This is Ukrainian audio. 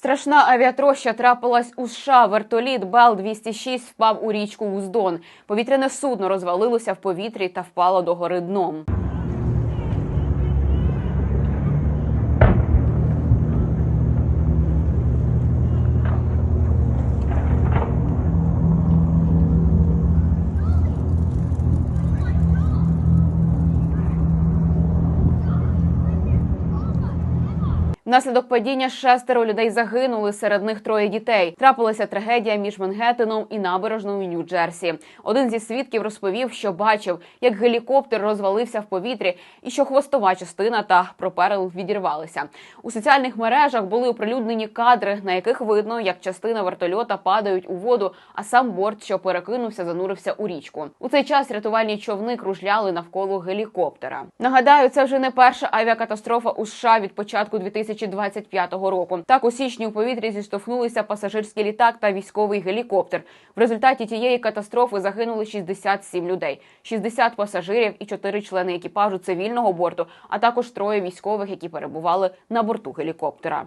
Страшна авіатроща трапилась у США. Вертоліт Бел 206 впав у річку Уздон. Повітряне судно розвалилося в повітрі та впало до гори дном. Внаслідок падіння шестеро людей загинули, серед них троє дітей. Трапилася трагедія між Мангеттеном і набережною Нью-Джерсі. Один зі свідків розповів, що бачив, як гелікоптер розвалився в повітрі, і що хвостова частина та проперел відірвалися. У соціальних мережах були оприлюднені кадри, на яких видно, як частина вертольота падають у воду, а сам борт, що перекинувся, занурився у річку. У цей час рятувальні човни кружляли навколо гелікоптера. Нагадаю, це вже не перша авіакатастрофа у США від початку 2025 року. Так у січні у повітрі зіштовхнулися пасажирський літак та військовий гелікоптер. В результаті тієї катастрофи загинули 67 людей, 60 пасажирів і 4 члени екіпажу цивільного борту, а також троє військових, які перебували на борту гелікоптера.